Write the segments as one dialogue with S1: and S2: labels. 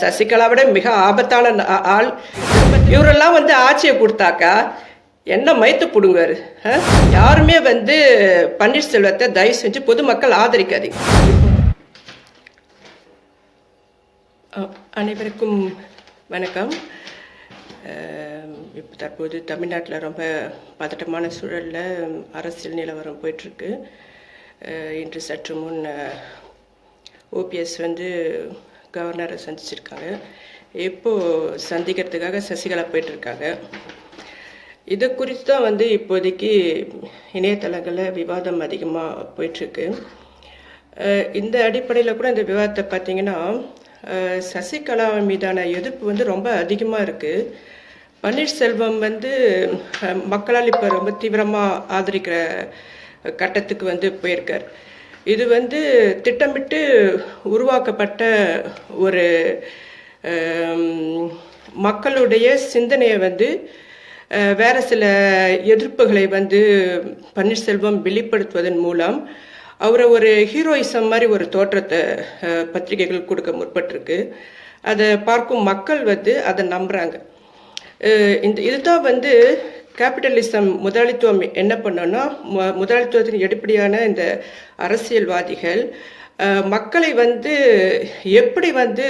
S1: சசிகலாவிட மிக ஆபத்தான ஆள். இவரெல்லாம் வந்து ஆட்சியை கொடுத்தாக்கா? என்ன மயத்து பிடுங்குவாரு? யாருமே வந்து பன்னீர்செல்வத்தை தயவு செஞ்சு பொதுமக்கள் ஆதரிக்காதீங்க. அனைவருக்கும் வணக்கம். இப்போ தற்போது தமிழ்நாட்டில் ரொம்ப பதட்டமான சூழலில் அரசியல் நிலவரம் போயிட்டுருக்கு. அஹ், இன்று சற்று முன் ஓபிஎஸ் வந்து கவர்னரை சந்திச்சிருக்காங்க. இப்போது சந்திக்கிறதுக்காக சசிகலா போயிட்டுருக்காங்க. இது குறித்து தான் வந்து இப்போதைக்கு இணையதளங்களில் விவாதம் அதிகமாக போயிட்டுருக்கு. இந்த அடிப்படையில் கூட இந்த விவாதத்தை பார்த்தீங்கன்னா சசிகலா மீதான எதிர்ப்பு வந்து ரொம்ப அதிகமாக இருக்குது பன்னீர்செல்வம் வந்து மக்களால் இப்போ ரொம்ப தீவிரமாக ஆதரிக்கிற கட்டத்துக்கு வந்து போயிருக்கார். இது வந்து திட்டமிட்டு உருவாக்கப்பட்ட ஒரு மக்களுடைய சிந்தனையை வந்து வேறு வேற சில எதிர்ப்புகளை வந்து பன்னீர்செல்வம் வெளிப்படுத்துவதன் மூலம் அவரை ஒரு ஹீரோயிசம் மாதிரி ஒரு தோற்றத்தை பத்திரிகைகள் கொடுக்க முற்பட்டிருக்கு. அதை பார்க்கும் மக்கள் வந்து அதை நம்புறாங்க. இந்த இதுதான் வந்து கேபிட்டலிசம் முதலாளித்துவம் என்ன பண்ணோன்னா மு- முதலாளித்துவத்தின் எடுப்படியான இந்த அரசியல்வாதிகள் மக்களை வந்து எப்படி வந்து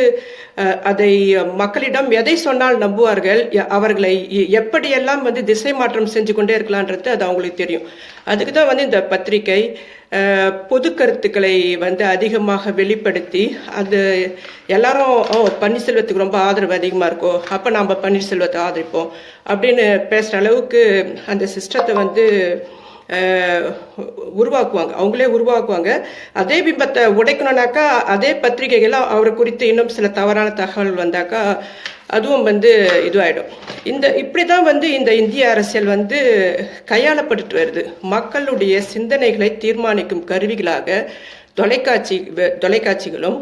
S1: அதை மக்களிடம் எதை சொன்னால் நம்புவார்கள் அவர்களை எ- எப்படியெல்லாம் வந்து திசை மாற்றம் செஞ்சு கொண்டே இருக்கலான்றது அது அவங்களுக்கு தெரியும். அதுக்கு தான் வந்து இந்த பத்திரிகை பொது கருத்துக்களை வந்து அதிகமாக வெளிப்படுத்தி அது எல்லாரும் ஓ பன்னீர்செல்வத்துக்கு ரொம்ப ஆதரவு அதிகமாக இருக்கும் அப்போ நாம் பன்னீர்செல்வத்தை ஆதரிப்போம் அப்படின்னு பேசுகிற அளவுக்கு அந்த சிஸ்டத்தை வந்து உருவாக்குவாங்க. அவங்களே உருவாக்குவாங்க. அதே பிம்பத்தை உடைக்கணும்னாக்கா அதே பத்திரிகைகள் அவரை குறித்து இன்னும் சில தவறான தகவல் வந்தாக்கா அதுவும் வந்து இதுவாயிடும். இந்த இப்படி தான் வந்து இந்த இந்திய அரசியல் வந்து கையாளப்பட்டு வருது. மக்களுடைய சிந்தனைகளை தீர்மானிக்கும் கருவிகளாக தொலைக்காட்சி தொலைக்காட்சிகளும்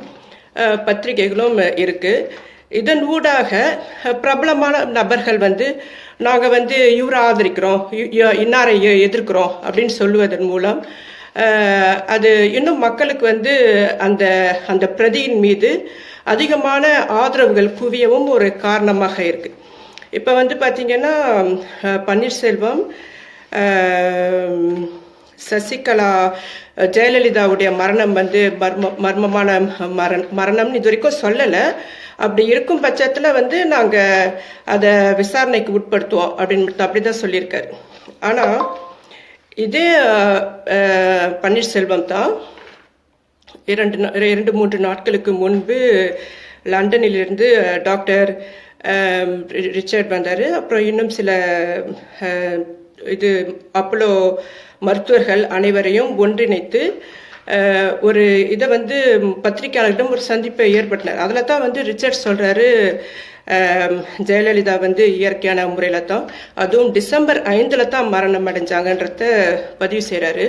S1: பத்திரிகைகளும் இருக்குது இதன் ஊடாக பிரபலமான நபர்கள் வந்து நாங்கள் வந்து இவரை ஆதரிக்கிறோம் இன்னாரை எ- எதிர்க்கிறோம் அப்படின்னு சொல்லுவதன் மூலம் அது இன்னும் மக்களுக்கு வந்து அந்த அந்த பிரதியின் மீது அதிகமான ஆதரவுகள் குவியவும் ஒரு காரணமாக இருக்கு. இப்போ வந்து பார்த்தீங்கன்னா பன்னீர்செல்வம் சசிகலா ஜெயலலிதாவுடைய மரணம் வந்து மர்ம மர்மமான மரண மரணம்னு இது வரைக்கும் சொல்லலை. அப்படி இருக்கும் பட்சத்தில் வந்து நாங்கள் அதை விசாரணைக்கு உட்படுத்துவோம் அப்படின்னு அப்படி தான் சொல்லியிருக்காரு. ஆனால் இதே பன்னீர்செல்வம் தான் இரண்டு நா- இரண்டு மூன்று நாட்களுக்கு முன்பு லண்டனிலிருந்து டாக்டர் ரிச்சர்ட் வந்தார். அப்புறம் இன்னும் சில இது அப்போலோ மருத்துவர்கள் அனைவரையும் ஒன்றிணைத்து ஒரு இதை வந்து பத்திரிகையாளர்களிடம் ஒரு சந்திப்பை ஏற்படுத்தினார். அதில் தான் வந்து ரிச்சர்ட் சொல்கிறாரு ஜெயலலிதா வந்து இயற்கையான முறையில் தான். அதுவும் டிசம்பர் ஐந்தில் தான் மரணம் அடைஞ்சாங்கன்றத பதிவு செய்கிறாரு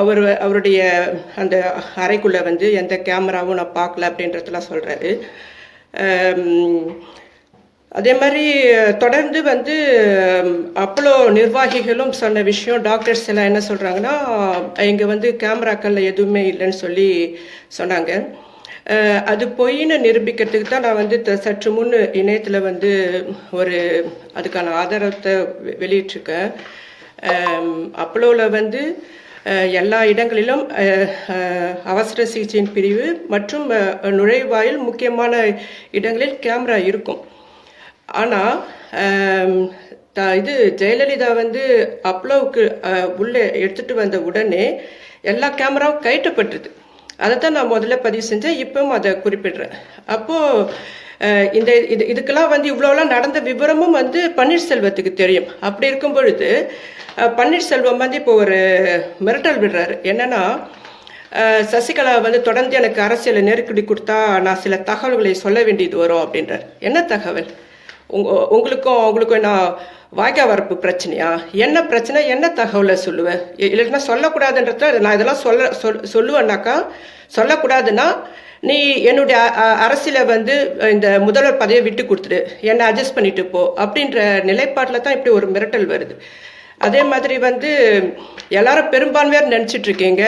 S1: அவர் அவருடைய அந்த அறைக்குள்ளே வந்து எந்த கேமராவும் நான் பார்க்கல அப்படின்றதெல்லாம் சொல்கிறாரு அதே மாதிரி தொடர்ந்து வந்து அப்போலோ நிர்வாகிகளும் சொன்ன விஷயம் டாக்டர்ஸ் எல்லாம் என்ன சொல்கிறாங்கன்னா இங்கே வந்து கேமராக்களில் எதுவுமே இல்லைன்னு சொல்லி சொன்னாங்க. அது பொய்னு நிரூபிக்கிறதுக்கு தான் நான் வந்து த- சற்று முன் இணையத்தில் வந்து ஒரு அதுக்கான ஆதாரத்தை வெளியிட்டிருக்கேன். அப்போலோவில் வந்து எல்லா இடங்களிலும் அவசர சிகிச்சையின் பிரிவு மற்றும் நுழைவாயில் முக்கியமான இடங்களில் கேமரா இருக்கும். ஆனால் இது ஜெயலலிதா வந்து அப்ளோவுக்கு உள்ளே எடுத்துட்டு வந்த உடனே எல்லா கேமராவும் கைட்டப்பட்டது அதை தான் நான் முதல்ல பதிவு செஞ்சேன் இப்பவும் அதை குறிப்பிடுறேன். அப்போது இந்த இது இதுக்கெல்லாம் வந்து இவ்வளோலாம் நடந்த விவரமும் வந்து பன்னீர்செல்வத்துக்கு தெரியும். அப்படி இருக்கும் பொழுது பன்னீர்செல்வம் வந்து இப்போ ஒரு மிரட்டல் விடுறாரு. என்னன்னா சசிகலா வந்து தொடர்ந்து எனக்கு அரசியல் நெருக்கடி கொடுத்தா நான் சில தகவல்களை சொல்ல வேண்டியது வரும் அப்படின்றார். என்ன தகவல்? உங்க உங்களுக்கும் அவங்களுக்கும் நான் வாய்க்கா வரப்பு பிரச்சனையா? என்ன பிரச்சனை? என்ன தகவலை சொல்லுவேன் இல்லைன்னா சொல்லக்கூடாதுன்றத நான் இதெல்லாம் சொல்ல சொல் சொல்லுவேன்னாக்கா சொல்லக்கூடாதுன்னா நீ என்னுடைய அரசியல அரசியலை வந்து இந்த முதல்வர் பதவியை விட்டு கொடுத்துடு. என்னை அட்ஜஸ்ட் பண்ணிட்டு போ. அப்படின்ற நிலைப்பாட்டில் தான் இப்படி ஒரு மிரட்டல் வருது. அதே மாதிரி வந்து எல்லாரும் பெரும்பான்மையார் நினச்சிட்டு இருக்கீங்க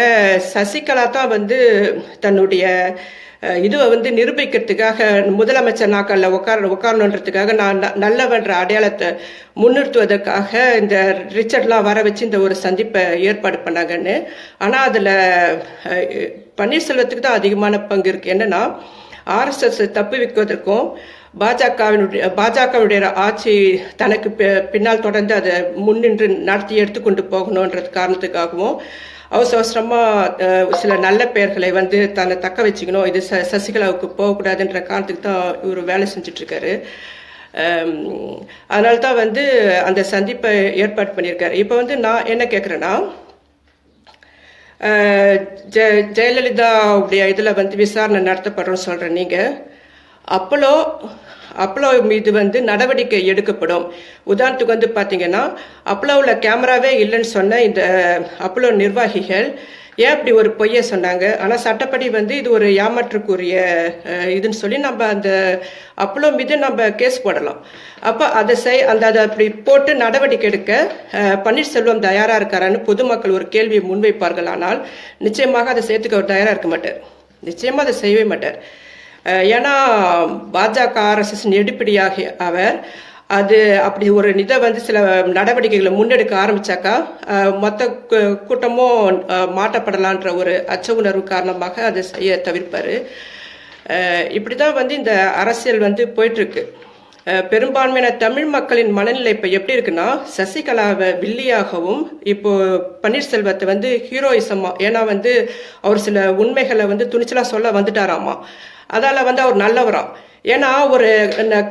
S1: சசிகலா தான் வந்து தன்னுடைய இதுவை வந்து நிரூபிக்கிறதுக்காக முதலமைச்சர் நாக்களில் உட்கார உட்காரணுன்றதுக்காக நான் ந- நல்லவன்ற அடையாளத்தை முன்னிறுத்துவதற்காக இந்த ரிச்சர்ட்லாம் வர வச்சு இந்த ஒரு சந்திப்பை ஏற்பாடு பண்ணாங்கன்னு. ஆனால் அதில் பன்னீர்செல்வத்துக்கு தான் அதிகமான பங்கு இருக்குது என்னன்னா ஆர்எஸ்எஸ் தப்பு வைப்பதற்கும் பாஜகவினுடைய பாஜகவினுடைய ஆட்சி தனக்கு பி- பின்னால் தொடர்ந்து அதை முன்னின்று நடத்தி எடுத்துக்கொண்டு போகணுன்றது காரணத்துக்காகவும் அவசர அவசரமா சில நல்ல பெயர்களை வந்து தன்னை தக்க வச்சுக்கணும். இது ச சசிகலாவுக்கு போகக்கூடாதுன்ற காரணத்துக்கு தான் இவர் வேலை செஞ்சுட்டு இருக்காரு அதனால தான் வந்து அந்த சந்திப்பை ஏற்பாடு பண்ணியிருக்காரு. இப்போ வந்து நான் என்ன கேட்குறேன்னா ஜெ ஜெ ஜெயலலிதாவுடைய இதில் வந்து விசாரணை நடத்தப்படுறோம் சொல்கிறேன் நீங்கள் அப்போலோ அப்போலோ மீது வந்து நடவடிக்கை எடுக்கப்படும். உதாரணத்துக்கு வந்து பார்த்தீங்கன்னா அப்போலோவில் கேமராவே இல்லைன்னு சொன்ன இந்த அப்போலோ நிர்வாகிகள் ஏன் அப்படி ஒரு பொய்யை சொன்னாங்க? ஆனால் சட்டப்படி வந்து இது ஒரு ஏமாற்றுக்குரிய இதுன்னு சொல்லி நம்ம அந்த அப்போலோ மீது நம்ம கேஸ் போடலாம். அப்போ அதை செய் அந்த அதை அப்படி போட்டு நடவடிக்கை எடுக்க பன்னீர்செல்வம் தயாராக இருக்காரான்னு பொதுமக்கள் ஒரு கேள்வியை முன்வைப்பார்கள். ஆனால் நிச்சயமாக அதை சேர்த்துக்க அவர் தயாராக இருக்க மாட்டார். நிச்சயமாக அதை செய்யவே மாட்டார். ஏன்னா பாஜக ஆர்எஸ்எஸ் நெடுப்பிடியாகிய அவர் அது அப்படி ஒரு இதை வந்து சில நடவடிக்கைகளை முன்னெடுக்க ஆரம்பிச்சாக்கா மொத்த கூட்டமும் மாட்டப்படலான்ற ஒரு அச்ச உணர்வு காரணமாக அதை செய்ய தவிர்ப்பாரு. இப்படி இப்படிதான் வந்து இந்த அரசியல் வந்து போயிட்டு இருக்கு பெரும்பான்மையான தமிழ் மக்களின் மனநிலை இப்போ எப்படி இருக்குன்னா சசிகலாவை வில்லியாகவும் இப்போ பன்னீர்செல்வத்தை வந்து ஹீரோயிசமா ஏன்னா வந்து அவர் சில உண்மைகளை வந்து துணிச்சலா சொல்ல வந்துட்டாராமா. அதால் வந்து அவர் நல்லவராம். ஏன்னா ஒரு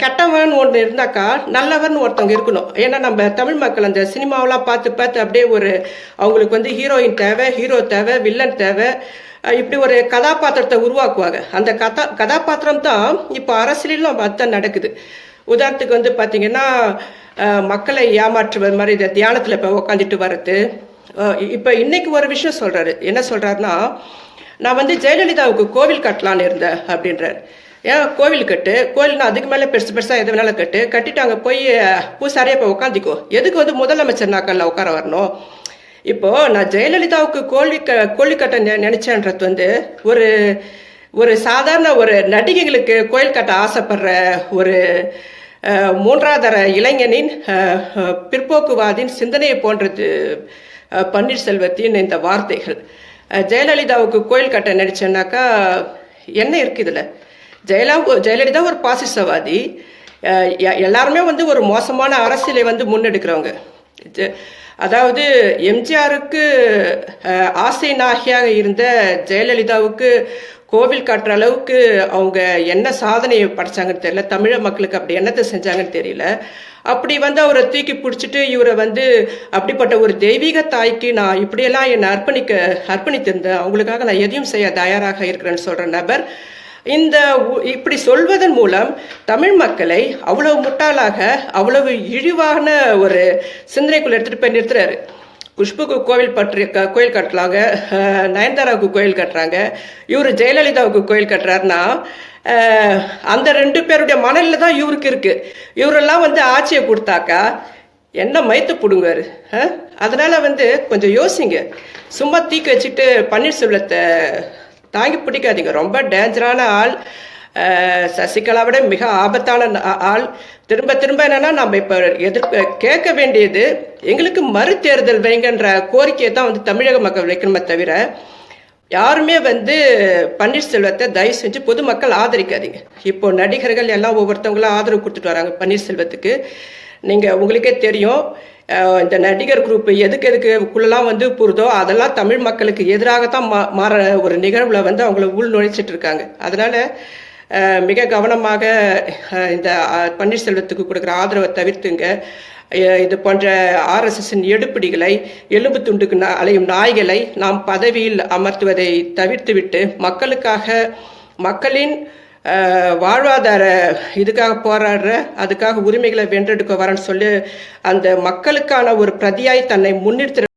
S1: கெட்டவன் ஒன்று இருந்தாக்கா நல்லவன் ஒருத்தவங்க இருக்கணும். ஏன்னா நம்ம தமிழ் மக்கள் அந்த சினிமாவெல்லாம் பார்த்து பார்த்து அப்படியே ஒரு அவங்களுக்கு வந்து ஹீரோயின் தேவை ஹீரோ தேவை வில்லன் தேவை. இப்படி ஒரு கதாபாத்திரத்தை உருவாக்குவாங்க. அந்த கதா கதாபாத்திரம் தான் இப்போ அரசியலிலும் அதுதான் நடக்குது. உதாரணத்துக்கு வந்து பார்த்தீங்கன்னா மக்களை ஏமாற்றுவது மாதிரி இந்த தியானத்தில் இப்போ உட்காந்துட்டு வர்றது. இப்போ இன்னைக்கு ஒரு விஷயம் சொல்கிறாரு என்ன சொல்கிறாருன்னா நான் வந்து ஜெயலலிதாவுக்கு கோவில் கட்டலான்னு இருந்தேன் அப்படின்றார். ஏன்? கோவில் கட்டு. கோவில்னா அதுக்கு மேலே பெருசு பெருசாக எது வேணாலும் கட்டு. கட்டிட்டு அங்கே போய் பூசாரியாக இப்போ உட்காந்துக்கோ எதுக்கு வந்து முதலமைச்சர் நாக்கல்ல உட்கார வரணும்? இப்போ நான் ஜெயலலிதாவுக்கு கோழி க கோழி கட்ட நெ- நினைச்சேன்றது வந்து ஒரு ஒரு சாதாரண ஒரு நடிகைகளுக்கு கோயில் கட்ட ஆசைப்படுற ஒரு அஹ், மூன்றாதர இளைஞனின் பிற்போக்குவாதின் சிந்தனையை போன்றது பன்னீர்செல்வத்தின் இந்த வார்த்தைகள். ஜெயலலிதாவுக்கு கோயில் கட்ட நினைச்சேன்னாக்கா என்ன இருக்கு இதில்? ஜெயலா ஜெயலலிதா ஒரு பாசிசவாதி. எ- எல்லாருமே வந்து ஒரு மோசமான அரசியலை வந்து முன்னெடுக்கிறவங்க. ஜெ- அதாவது எம்ஜிஆருக்கு ஆசை நாகியாக இருந்த ஜெயலலிதாவுக்கு கோவில் காட்டுற அளவுக்கு அவங்க என்ன சாதனையை படைச்சாங்கன்னு தெரியல. தமிழ மக்களுக்கு அப்படி என்னத்தை செஞ்சாங்கன்னு தெரியல. அப்படி வந்து அவரை தூக்கி பிடிச்சிட்டு இவரை வந்து அப்படிப்பட்ட ஒரு தெய்வீக தாய்க்கு நான் இப்படியெல்லாம் என்னை அர்ப்பணிக்க அர்ப்பணித்திருந்தேன் அவங்களுக்காக நான் எதையும் செய்ய தயாராக இருக்கிறேன்னு சொல்ற நபர் இந்த உ- இப்படி சொல்வதன் மூலம் தமிழ் மக்களை அவ்வளவு முட்டாளாக அவ்வளவு இழிவான ஒரு சிந்தனைக்குள் எடுத்துட்டு போய் நிறுத்துறாரு. குஷ்புக்கு கோவில் பற்றி க- கோயில் கட்டுறாங்க நயன்தாராவுக்கு கோயில் கட்டுறாங்க இவர் ஜெயலலிதாவுக்கு கோயில் கட்டுறாருன்னா அந்த ரெண்டு பேருடைய மணலில் தான் இவருக்கு இருக்கு. இவரெல்லாம் வந்து ஆட்சியை கொடுத்தாக்கா என்ன மயத்து பிடுங்காரு அஹ்? அதனால வந்து கொஞ்சம் யோசிங்க. சும்மா தீக்கு வச்சுட்டு பன்னீர்செல்வத்தை தாங்கி பிடிக்காதீங்க. ரொம்ப டேஞ்சரான ஆள். அஹ், சசிகலாவிட மிக ஆபத்தான ஆள். திரும்ப திரும்ப என்னன்னா நம்ம இப்போ எதிர்ப்பு கேட்க வேண்டியது எங்களுக்கு மறுதேர்தல் வைங்கன்ற கோரிக்கையை தான் வந்து தமிழக மக்கள் வைக்கணுமே தவிர யாருமே வந்து பன்னீர்செல்வத்தை தயவு செஞ்சு பொதுமக்கள் ஆதரிக்காதீங்க. இப்போ நடிகர்கள் எல்லாம் ஒவ்வொருத்தவங்களும் ஆதரவு கொடுத்துட்டு வராங்க பன்னீர்செல்வத்துக்கு நீங்க உங்களுக்கே தெரியும் இந்த நடிகர் குரூப் எதுக்கு எதுக்குள்ளெல்லாம் வந்து புரிதோ அதெல்லாம் தமிழ் மக்களுக்கு எதிராகத்தான் மா மாற ஒரு நிகழ்வுல வந்து அவங்கள உள் நுழைச்சிட்டு இருக்காங்க. அதனால மிக கவனமாக இந்த பன்னீர்செல்வத்துக்கு கொடுக்குற ஆதரவை தவிர்த்துங்க. இது போன்ற ஆர்எஸ்எஸ்ஸின் எடுப்பிடிகளை எலும்பு துண்டுக்கு அலையும் நாய்களை நாம் பதவியில் அமர்த்துவதை தவிர்த்துவிட்டு மக்களுக்காக மக்களின் வாழ்வாதார இதுக்காக போராடுற அதுக்காக உரிமைகளை வென்றெடுக்க வரேன்னு சொல்லி அந்த மக்களுக்கான ஒரு பிரதியாய் தன்னை முன்னிறுத்த